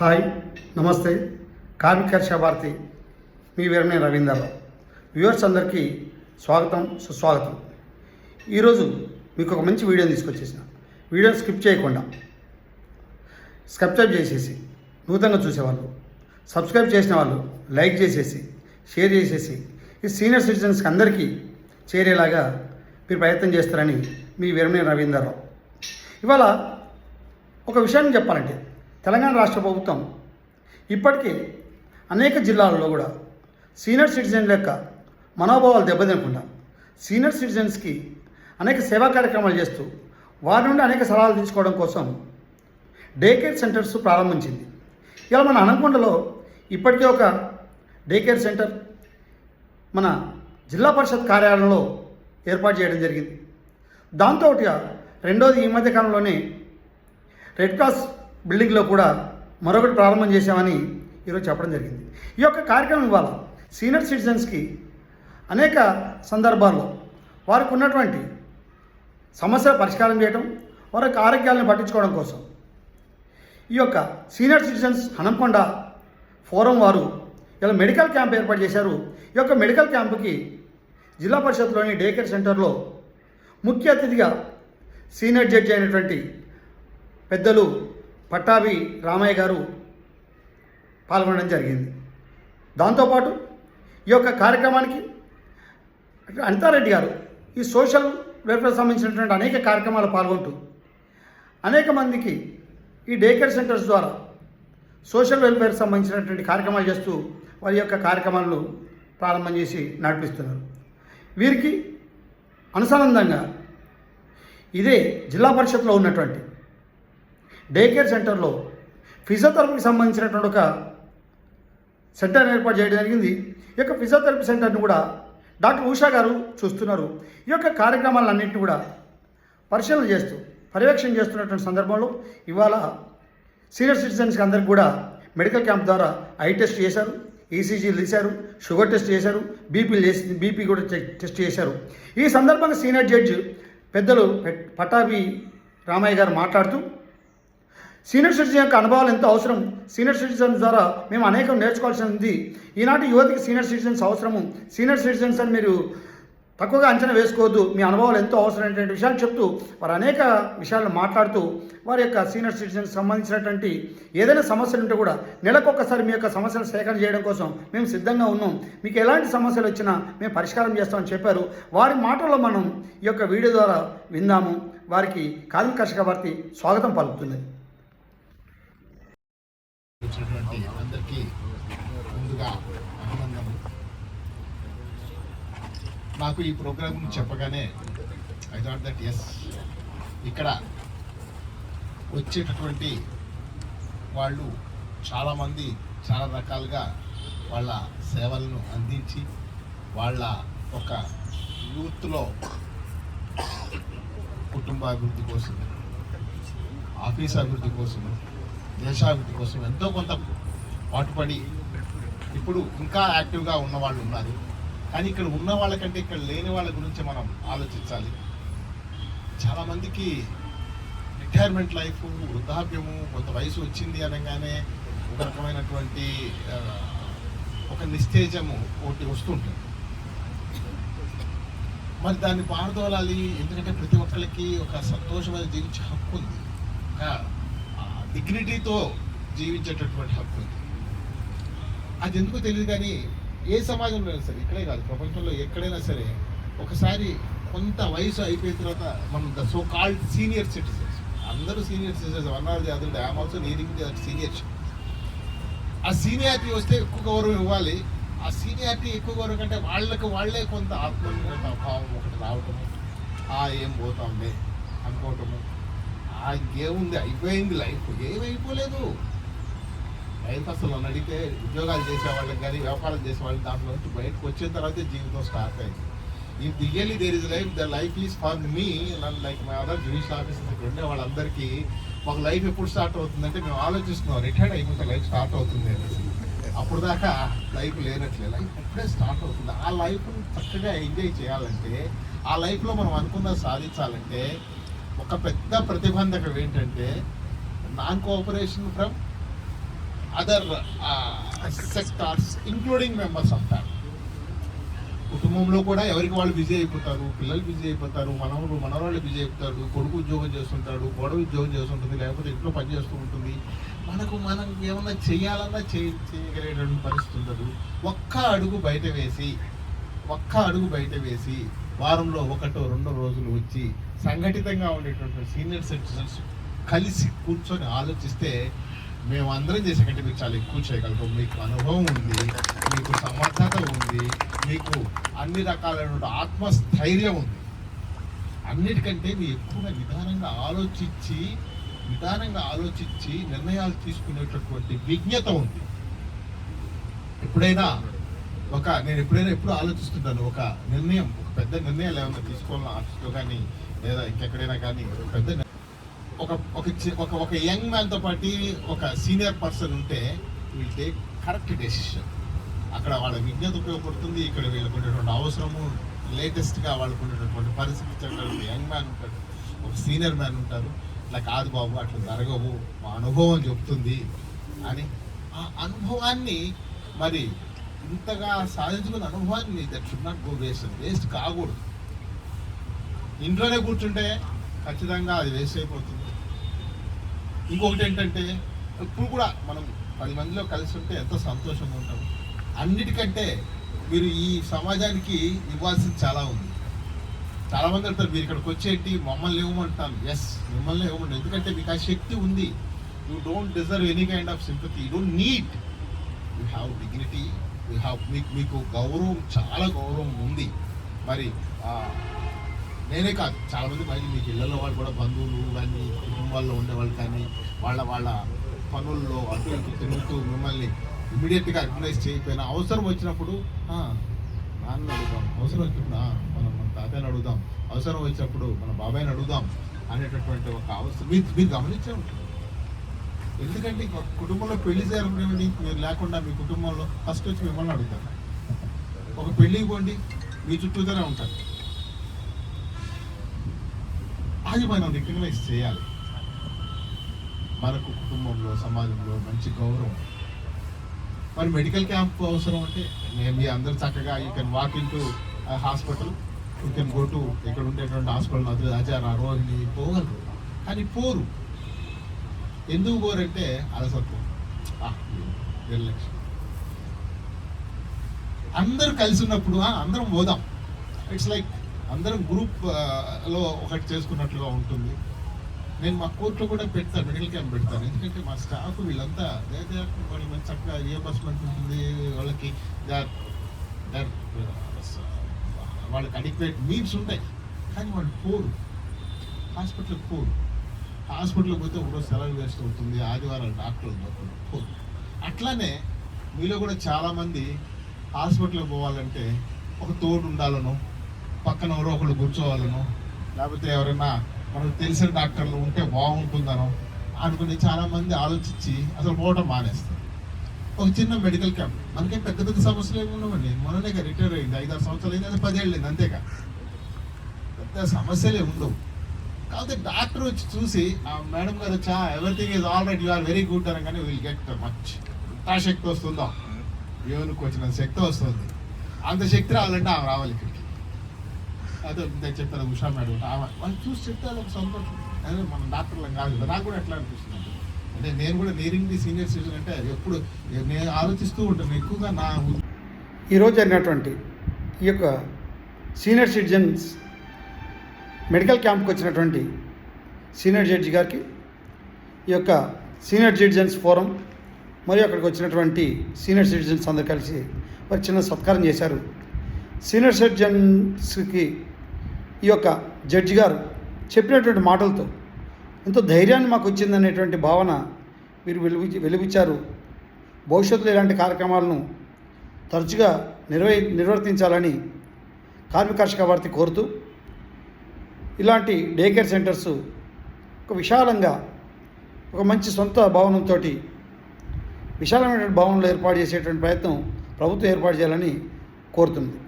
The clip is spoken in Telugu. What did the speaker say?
హాయ్ నమస్తే. కార్మిక భారతి మీ వీరనే రవీందర్రావు వ్యూవర్స్ అందరికీ స్వాగతం సుస్వాగతం. ఈరోజు మీకు ఒక మంచి వీడియోని తీసుకొచ్చేసిన. వీడియో స్కిప్ చేయకుండా సబ్స్క్రైబ్ చేసేసి నూతనంగా చూసేవాళ్ళు సబ్స్క్రైబ్ చేసిన వాళ్ళు లైక్ చేసేసి షేర్ చేసేసి ఈ సీనియర్ సిటిజన్స్కి అందరికీ చేరేలాగా మీరు ప్రయత్నం చేస్తారని మీ వీరమణి రవీందర్రావు ఇవాళ ఒక విషయాన్ని చెప్పాలంటే తెలంగాణ రాష్ట్ర ప్రభుత్వం ఇప్పటికీ అనేక జిల్లాలలో కూడా సీనియర్ సిటిజన్ యొక్క మనోభావాలు దెబ్బతినకుండా సీనియర్ సిటిజన్స్కి అనేక సేవా కార్యక్రమాలు చేస్తూ వారి నుండి అనేక సలహాలు తీసుకోవడం కోసం డే కేర్ సెంటర్స్ ప్రారంభించింది. ఇలా మన అనకొండలో ఇప్పటికే ఒక డే కేర్ సెంటర్ మన జిల్లా పరిషత్ కార్యాలయంలో ఏర్పాటు చేయడం జరిగింది. దాంతో ఒకటిగా రెండోది ఈ మధ్య కాలంలోనే రెడ్ క్రాస్ బిల్డింగ్లో కూడా మరొకటి ప్రారంభం చేశామని ఈరోజు చెప్పడం జరిగింది. ఈ యొక్క కార్యక్రమం ఇవాళ సీనియర్ సిటిజన్స్కి అనేక సందర్భాల్లో వారికి ఉన్నటువంటి సమస్యల పరిష్కారం చేయడం వారి యొక్క ఆరోగ్యాలను పట్టించుకోవడం కోసం ఈ యొక్క సీనియర్ సిటిజన్స్ హనంకొండ ఫోరం వారు ఇలా మెడికల్ క్యాంప్ ఏర్పాటు చేశారు. ఈ యొక్క మెడికల్ క్యాంపుకి జిల్లా పరిషత్లోని డే కేర్ సెంటర్లో ముఖ్య అతిథిగా సీనియర్ జడ్జి అయినటువంటి పెద్దలు పట్టాభి రామయ్య గారు పాల్గొనడం జరిగింది. దాంతోపాటు ఈ యొక్క కార్యక్రమానికి అనితారెడ్డి గారు ఈ సోషల్ వెల్ఫేర్ సంబంధించినటువంటి అనేక కార్యక్రమాలు పాల్గొంటూ అనేక మందికి ఈ డే కేర్ సెంటర్స్ ద్వారా సోషల్ వెల్ఫేర్ సంబంధించినటువంటి కార్యక్రమాలు చేస్తూ వారి యొక్క కార్యక్రమాలను ప్రారంభం చేసి నడిపిస్తున్నారు. వీరికి అనుసంధానంగా ఇదే జిల్లా పరిషత్లో ఉన్నటువంటి డే కేర్ సెంటర్లో ఫిజియోథెరపీకి సంబంధించినటువంటి ఒక సెంటర్ ఏర్పాటు చేయడం జరిగింది. ఈ యొక్క ఫిజియోథెరపీ సెంటర్ని కూడా డాక్టర్ ఉషా గారు చూస్తున్నారు. ఈ యొక్క కార్యక్రమాలన్నింటినీ కూడా పరిశీలన చేస్తూ పర్యవేక్షణ చేస్తున్నటువంటి సందర్భంలో ఇవాళ సీనియర్ సిటిజన్స్కి అందరికి కూడా మెడికల్ క్యాంప్ ద్వారా ఐ టెస్ట్ చేశారు ఈసీజీలు తీశారు షుగర్ టెస్ట్ చేశారు బీపీలు చేసి బీపీ కూడా టెస్ట్ చేశారు. ఈ సందర్భంగా సీనియర్ జడ్జి పెద్దలు పెట్- పటాభి రామయ్య గారు మాట్లాడుతూ సీనియర్ సిటిజన్ యొక్క అనుభవాలు ఎంతో అవసరం. సీనియర్ సిటిజన్స్ ద్వారా మేము అనేకం నేర్చుకోవాల్సింది. ఈనాటి యువతికి సీనియర్ సిటిజన్స్ అవసరము. సీనియర్ సిటిజన్స్ అని మీరు తక్కువగా అంచనా వేసుకోవద్దు. మీ అనుభవాలు ఎంతో అవసరమైనటువంటి విషయాలు చెప్తూ వారు అనేక విషయాలను మాట్లాడుతూ వారి యొక్క సీనియర్ సిటిజన్స్ సంబంధించినటువంటి ఏదైనా సమస్యలు ఉంటే కూడా నెలకొకసారి మీ యొక్క సమస్యలు సేకరణ చేయడం కోసం మేము సిద్ధంగా ఉన్నాం. మీకు ఎలాంటి సమస్యలు వచ్చినా మేము పరిష్కారం చేస్తామని చెప్పారు. వారి మాటల్లో మనం ఈ యొక్క వీడియో ద్వారా విందాము. వారికి కాలం కర్షక భారతి స్వాగతం పలుకుతుంది వచ్చినటువంటి అందరికీ ముందుగా అభినందనలు నాకు ఈ ప్రోగ్రామ్ గురించి చెప్పగానే ఐ థాట్ దట్ ఎస్ ఇక్కడ వచ్చేటటువంటి వాళ్ళు చాలామంది చాలా రకాలుగా వాళ్ళ సేవలను అందించి వాళ్ళ ఒక యూత్లో కుటుంబ అభివృద్ధి కోసం ఆఫీస్ అభివృద్ధి కోసం దేశాభివృద్ధి కోసం ఎంతో కొంత పాటుపడి ఇప్పుడు ఇంకా యాక్టివ్గా ఉన్న వాళ్ళు ఉన్నారు. కానీ ఇక్కడ ఉన్న వాళ్ళకంటే ఇక్కడ లేని వాళ్ళ గురించి మనం ఆలోచించాలి. చాలామందికి రిటైర్మెంట్ లైఫ్ వృద్ధాప్యము కొంత వయసు వచ్చింది అనగానే ఒక రకమైనటువంటి ఒక నిస్తేజము ఒకటి వస్తుంటుంది. మరి దాన్ని పారదోలాలి ఎందుకంటే ప్రతి ఒక్కరికి ఒక సంతోషమైన జీవించే హక్కు ఉంది. ఒక డిగ్నిటీతో జీవించేటటువంటి హక్కు ఉంది. అది ఎందుకో తెలియదు కానీ ఏ సమాజంలో అయినా సరే ఇక్కడే కాదు ప్రపంచంలో ఎక్కడైనా సరే ఒకసారి కొంత వయసు అయిపోయిన తర్వాత మనం the so called senior citizens అందరూ senior citizens one or the other I'm also needing the senior ah seniority వస్తే ఎక్కువ గౌరవం ఇవ్వాలి. ఆ సీనియారిటీ ఎక్కువ గౌరవం కంటే వాళ్ళకి వాళ్ళే కొంత ఆత్మన్యూనత భావం ఒకటి రావటము ఆ ఏం పోతాంలే అనుకోవటము. ఆ ఇంకేముంది? అయిపోయింది లైఫ్ ఏమైపోలేదు అసలు నన్ను అడిగితే ఉద్యోగాలు చేసే వాళ్ళకి కానీ వ్యాపారం చేసే వాళ్ళకి దాంట్లో నుంచి బయటకు వచ్చిన తర్వాతే జీవితం స్టార్ట్ అయింది. If really there is life the life is for me నన్ను like my other judicial officer ఇక్కడ ఉండే వాళ్ళందరికీ ఒక లైఫ్ ఎప్పుడు స్టార్ట్ అవుతుందంటే మేము ఆలోచిస్తున్నాం రిటైర్డ్ అయిపోతే లైఫ్ స్టార్ట్ అవుతుంది అనేసి. అప్పుడు దాకా లైఫ్ లేనట్లే లైఫ్ ఎప్పుడే స్టార్ట్ అవుతుంది. ఆ లైఫ్ చక్కగా ఎంజాయ్ చేయాలంటే ఆ లైఫ్లో మనం అనుకున్న సాధించాలంటే ఒక పెద్ద ప్రతిబంధకం ఏంటంటే non cooperation from other sectors including members of family కుటుంబంలో కూడా ఎవరికి వాళ్ళు బిజీ అయిపోతారు పిల్లలు బిజీ అయిపోతారు మనవరు మనవరాళ్ళు బిజీ అయిపోతారు కొడుకు ఉద్యోగం చేస్తుంటాడు గొడవ ఉద్యోగం చేస్తుంటుంది లేకపోతే ఇంట్లో పని చేస్తూ ఉంటుంది. మనకు మనం ఏమన్నా చేయాలన్నా చేయగలిగేటువంటి పరిస్థితి ఉండదు. ఒక్క అడుగు బయట వేసి ఒక్క అడుగు బయట వేసి వారంలో ఒకటో రెండో రోజులు వచ్చి సంఘటితంగా ఉండేటువంటి సీనియర్ సిటిజన్స్ కలిసి కూర్చొని ఆలోచిస్తే మేము అందరం చేసే కంటే మీరు చాలా ఎక్కువ చేయగలరు మీకు అనుభవం ఉంది మీకు సమర్థత ఉంది మీకు అన్ని రకాలైన ఆత్మస్థైర్యం ఉంది. అన్నిటికంటే మీరు ఎక్కువగా నిదానంగా ఆలోచించి నిదానంగా ఆలోచించి నిర్ణయాలు తీసుకునేటటువంటి విజ్ఞత ఉంది. ఎప్పుడైనా ఒక నేను ఎప్పుడైనా ఎప్పుడు ఆలోచిస్తుంటాను ఒక నిర్ణయం ఒక పెద్ద నిర్ణయాలు ఏమైనా తీసుకోవాలని ఆఫీస్లో కానీ లేదా ఇంకెక్కడైనా కానీ ఒక పెద్ద ఒక ఒక ఒక యంగ్ మ్యాన్తో పాటు ఒక సీనియర్ పర్సన్ ఉంటే విల్ టేక్ కరెక్ట్ డెసిషన్. అక్కడ వాళ్ళ విజ్ఞత ఉపయోగపడుతుంది ఇక్కడ వీళ్ళకు ఉండేటువంటి అవసరము లేటెస్ట్గా వాళ్ళకు ఉండేటువంటి పరిస్థితి యంగ్ మ్యాన్ ఉంటాడు ఒక సీనియర్ మ్యాన్ ఉంటారు ఇలా కాదు బాబు అట్లా జరగవు మా అనుభవం చెప్తుంది అని. ఆ అనుభవాన్ని మరి ఇంతగా సాధించుకున్న అనుభవాన్ని that should not go waste waste కాకూడదు. ఇంట్లోనే కూర్చుంటే ఖచ్చితంగా అది వేస్ట్ అయిపోతుంది. ఇంకొకటి ఏంటంటే ఇప్పుడు కూడా మనం పది మందిలో కలిసి ఉంటే ఎంతో సంతోషంగా ఉంటాం అన్నిటికంటే మీరు ఈ సమాజానికి ఇవ్వాల్సింది చాలా ఉంది. చాలామంది అంటారు మీరు ఇక్కడికి వచ్చేటి మమ్మల్ని ఇవ్వమంటాం ఎస్ మిమ్మల్ని ఇవ్వమంటాను ఎందుకంటే మీకు ఆ శక్తి ఉంది. You don't deserve any kind of sympathy you don't need you have dignity you have మీకు మీకు గౌరవం చాలా గౌరవం ఉంది. మరి నేనే కాదు. చాలామంది మంది మీ మీకు వాళ్ళు కూడా బంధువులు కానీ కుటుంబాల్లో ఉండేవాళ్ళు కానీ వాళ్ళ వాళ్ళ పనుల్లో అటు ఇటు తిరుగుతూ మిమ్మల్ని ఇమీడియట్గా రికగ్నైజ్ చేయకపోయినా అవసరం వచ్చినప్పుడు నాన్న అడుగుదాం. అవసరం వచ్చినప్పుడు మనం మన తాతయ్యని అడుగుదాం. అవసరం వచ్చినప్పుడు మన బాబాయ్ని అడుగుదాం అనేటటువంటి ఒక అవసరం మీరు మీరు గమనించే ఉంటుంది ఎందుకంటే కుటుంబంలో పెళ్ళి జరగనివ్వండి మీరు లేకుండా మీ కుటుంబంలో ఫస్ట్ వచ్చి మిమ్మల్ని అడుగుతారు. ఒక పెళ్ళికి పోండి మీ చుట్టూతోనే ఉంటారు. అది మనం రికగ్నైజ్ చేయాలి. మనకు కుటుంబంలో సమాజంలో మంచి గౌరవం. మరి మెడికల్ క్యాంప్ అవసరం అంటే నేను మీ అందరు చక్కగా you can walk in to hospital you can go to ఇక్కడ ఉండేటువంటి హాస్పిటల్ అదే ఆచార రోహిణి పోగలరు. కానీ పోరు. ఎందుకు పోరంటే అలసత్వం. నిర్లక్ష్యం. అందరూ కలిసి ఉన్నప్పుడు అందరం పోదాం. ఇట్స్ లైక్ అందరం గ్రూప్లో ఒకటి చేసుకున్నట్లుగా ఉంటుంది. నేను మా కోర్టులో కూడా పెడతాను మెడికల్ క్యాంప్ పెడతాను. ఎందుకంటే మా స్టాఫ్ వీళ్ళంతా దే- వాళ్ళు మంచి చక్కగా రియంబర్స్మెంట్ ఉంటుంది వాళ్ళకి వాళ్ళకి అడిక్వేట్ మీన్స్ ఉంటాయి. కానీ వాళ్ళు పోరు హాస్పిటల్కి పోరు హాస్పిటల్కి పోతే ఒకరోజు సెలవు వేస్ట్ అవుతుంది ఆదివారం డాక్టర్లు దొరకరు పోరు అట్లానే మీలో కూడా చాలామంది హాస్పిటల్కి పోవాలంటే ఒక తోడు ఉండాలనో పక్కన ఎవరో ఒకళ్ళు కూర్చోవాలనో లేకపోతే ఎవరైనా మనకు తెలిసిన డాక్టర్లు ఉంటే బాగుంటుందనో అనుకుని చాలామంది ఆలోచించి అసలు పోవటం మానేస్తారు. ఒక చిన్న మెడికల్ క్యాంప్ మనకేం పెద్ద పెద్ద సమస్యలు ఏమి ఉండవండి. మొన్ననే రిటైర్ అయింది. ఐదారు సంవత్సరాలు అయింది అది పదేళ్ళు అయింది అంతేగా. పెద్ద సమస్యలే ఉండవు. కాకపోతే డాక్టర్ వచ్చి చూసి ఆ మేడం గారు వచ్చా everything is all right you are very good అనగానే విల్ గెట్ మచ్ ఎంత శక్తి వస్తుందో? దేవునికి వచ్చిన శక్తి వస్తుంది. అంత శక్తి రావాలంటే ఆమె రావాలి అదే నేను చెప్పాను ఉషా మేడం. వాళ్ళు చూసి చెప్తే అదొక సంతోషం. అదే మన డాక్టర్లు కాదు నాకు కూడా ఎట్లా అనిపిస్తుంది అంటే నేను కూడా నేరింగ్ ది సీనియర్ సిటిజన్ అంటే ఎప్పుడు నేను ఆలోచిస్తూ ఉంటాను ఎక్కువగా నా ఈరోజు జరిగినటువంటి ఈ యొక్క సీనియర్ సిటిజన్స్ మెడికల్ క్యాంప్కి వచ్చినటువంటి సీనియర్ జడ్జి గారికి ఈ యొక్క సీనియర్ సిటిజన్స్ ఫోరం మరియు అక్కడికి వచ్చినటువంటి సీనియర్ సిటిజన్స్ అందరు కలిసి వారు చిన్న సత్కారం చేశారు. సీనియర్ సిటిజన్స్కి ఈ యొక్క జడ్జి గారు చెప్పినటువంటి మాటలతో ఎంతో ధైర్యాన్ని మాకు వచ్చిందనేటువంటి భావన మీరు వెలుగు వెలుగుచ్చారు భవిష్యత్తులో ఇలాంటి కార్యక్రమాలను తరచుగా నిర్వహి నిర్వర్తించాలని కార్మిక కర్షక కోరుతూ ఇలాంటి డే కేర్ సెంటర్స్ ఒక విశాలంగా ఒక మంచి సొంత భవనంతో విశాలమైనటువంటి భవనంలో ఏర్పాటు చేసేటువంటి ప్రయత్నం ప్రభుత్వం ఏర్పాటు చేయాలని కోరుతుంది.